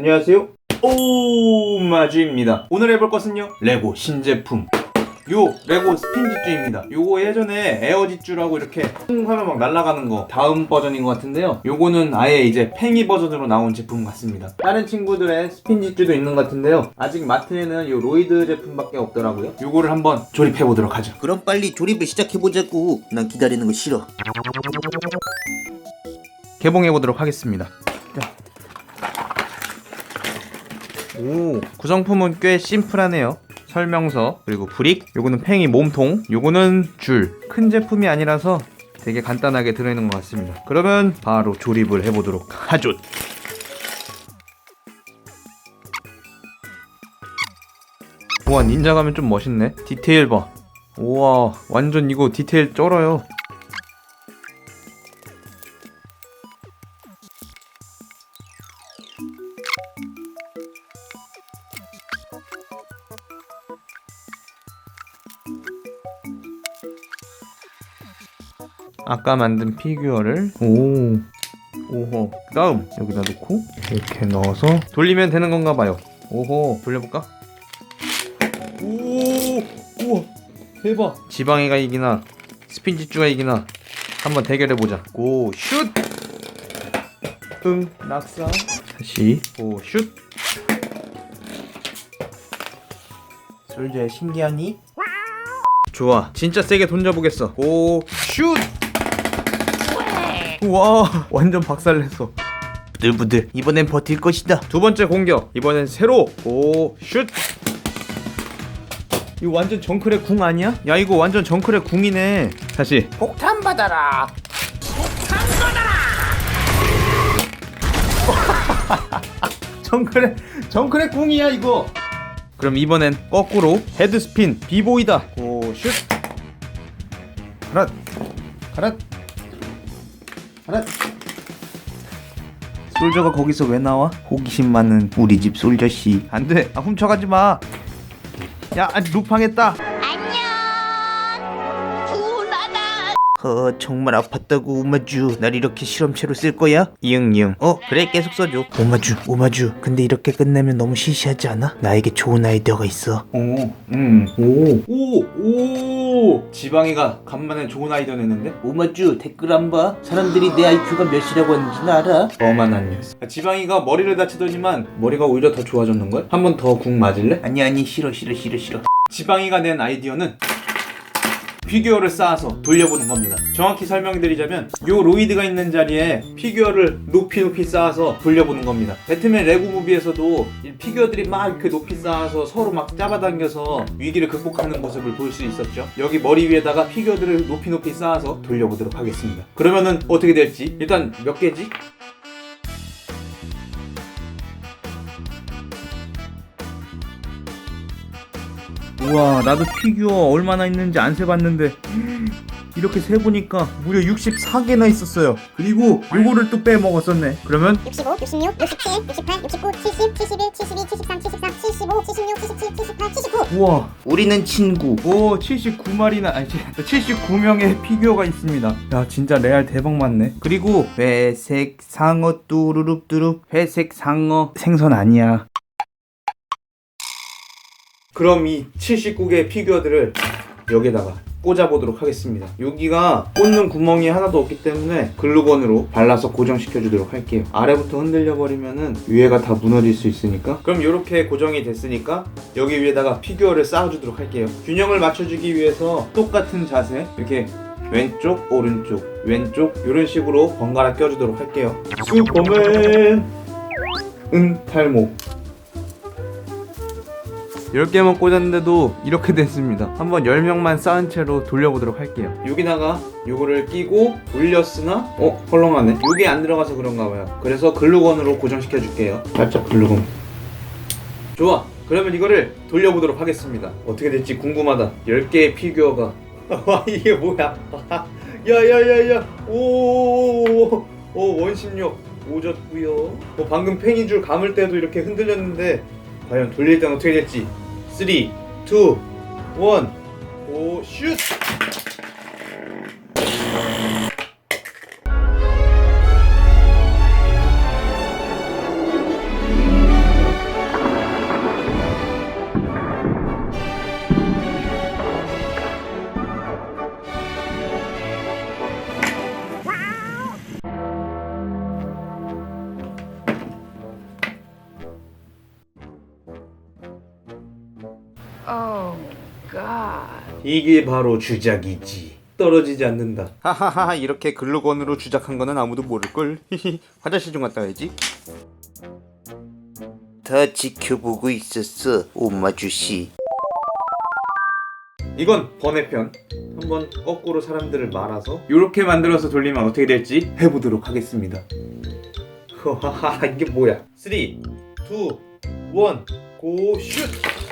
안녕하세요. 오마주입니다. 오늘 해볼 것은요. 레고 신제품. 요 레고 스핀지쭈입니다. 요거 예전에 에어지쭈라고 이렇게 쿵 하면 막 날아가는 거 다음 버전인 것 같은데요. 요거는 아예 이제 팽이 버전으로 나온 제품 같습니다. 다른 친구들의 스핀지쭈도 있는 것 같은데요. 아직 마트에는 요 로이드 제품밖에 없더라고요. 요거를 한번 조립해 보도록 하죠. 그럼 빨리 조립을 시작해 보자고. 난 기다리는 거 싫어. 개봉해 보도록 하겠습니다. 오, 구성품은 꽤 심플하네요. 설명서, 그리고 브릭, 요거는 팽이 몸통, 요거는 줄. 큰 제품이 아니라서 되게 간단하게 들어있는 것 같습니다. 그러면 바로 조립을 해보도록 하죠. 우와, 닌자 가면 좀 멋있네. 디테일 봐. 우와, 완전 이거 디테일 쩔어요. 아까 만든 피규어를 오. 오호. 다음. 여기다 놓고 이렇게 넣어서 돌리면 되는 건가 봐요. 오호. 돌려볼까? 오. 우와. 대박. 지방이가 이기나 스핀지쭈가 이기나 한번 대결해 보자. 고슛. 응 낙사. 다시. 고슛. 솔저야 신기하니? 좋아. 진짜 세게 던져보겠어. 고슛 우와 완전 박살냈어. 부들부들. 이번엔 버틸 것이다. 두 번째 공격 이번엔 세로. 오슛. 이거 완전 정클의 궁 아니야? 야 이거 완전 정클의 궁이네. 다시. 폭탄 받아라. 정클의 정클의 궁이야 이거. 그럼 이번엔 거꾸로 헤드스핀 비보이다. 오슛. 가라 가라 가라 솔저가 거기서 왜 나와? 호기심 많은 우리 집 솔저 씨. 안 돼 아, 훔쳐가지 마 야 아직 루팡했다 허 정말 아팠다고 오마주. 날 이렇게 실험체로 쓸 거야? 이응이응. 어 그래 계속 써줘. 오마주 오마주. 근데 이렇게 끝내면 너무 시시하지 않아? 나에게 좋은 아이디어가 있어. 오, 음, 오, 오, 오. 지방이가 간만에 좋은 아이디어 냈는데? 오마주 댓글 안 봐? 사람들이 내 IQ가 몇이라고 하는지는 알아? 어만한 녀석. 지방이가 머리를 다치더니만 머리가 오히려 더 좋아졌는 걸? 한 번 더 궁 맞을래? 아니 아니 싫어 싫어 싫어 싫어. 지방이가 낸 아이디어는 피규어를 쌓아서 돌려보는 겁니다. 정확히 설명드리자면 요 로이드가 있는 자리에 피규어를 높이 높이 쌓아서 돌려보는 겁니다. 배트맨 레고 무비에서도 이 피규어들이 막 이렇게 높이 쌓아서 서로 막 잡아당겨서 위기를 극복하는 모습을 볼 수 있었죠. 여기 머리 위에다가 피규어들을 높이 높이 쌓아서 돌려보도록 하겠습니다. 그러면은 어떻게 될지 일단 몇 개지? 우와 나도 피규어 얼마나 있는지 안 세봤는데 이렇게 세보니까 무려 64개나 있었어요. 그리고 요거를 또 빼먹었었네. 그러면 65, 66, 67, 68, 69, 70, 71, 72, 73, 74, 75, 76, 77, 78, 79. 우와. 우리는 친구. 오 79마리나 아니 79명의 피규어가 있습니다. 야 진짜 레알 대박 맞네. 그리고 회색 상어 뚜루룩 뚜룩 회색 상어. 생선 아니야 그럼 이 79개의 피규어들을 여기다가 꽂아보도록 하겠습니다. 여기가 꽂는 구멍이 하나도 없기 때문에 글루건으로 발라서 고정시켜 주도록 할게요. 아래부터 흔들려 버리면은 위에가 다 무너질 수 있으니까. 그럼 이렇게 고정이 됐으니까 여기 위에다가 피규어를 쌓아 주도록 할게요. 균형을 맞춰 주기 위해서 똑같은 자세 이렇게 왼쪽 오른쪽 왼쪽 이런 식으로 번갈아 껴주도록 할게요. 슈퍼맨 응 탈모 10개만 꽂았는데도 이렇게 됐습니다. 한번 10명만 쌓은 채로 돌려보도록 할게요. 여기다가 요거를 끼고 올렸으나 어? 헐렁하네. 요게 안 들어가서 그런가 봐요. 그래서 글루건으로 고정시켜 줄게요. 살짝 글루건. 좋아. 그러면 이거를 돌려보도록 하겠습니다. 어떻게 될지 궁금하다. 10개의 피규어가 와 이게 뭐야? 야야야야. 오. 오 원심력 오졌고요. 뭐 방금 팽인 줄 감을 때도 이렇게 흔들렸는데 과연 돌릴 땐 어떻게 될지 3, 2, 1 오, 슛! Oh, God. 이게 바로 주작이지. 떨어지지 않는다. 하하하 이렇게 글루건으로 주작한 거는 아무도 모를걸. 히히 화장실 좀 갔다 와야지. 다 지켜보고 있었어 오마주씨 이건 번외편. 한번 거꾸로 사람들을 말아서 이렇게 만들어서 돌리면 어떻게 될지 해보도록 하겠습니다. 하하하 이게 뭐야? 3, 2, 1, 고 슛!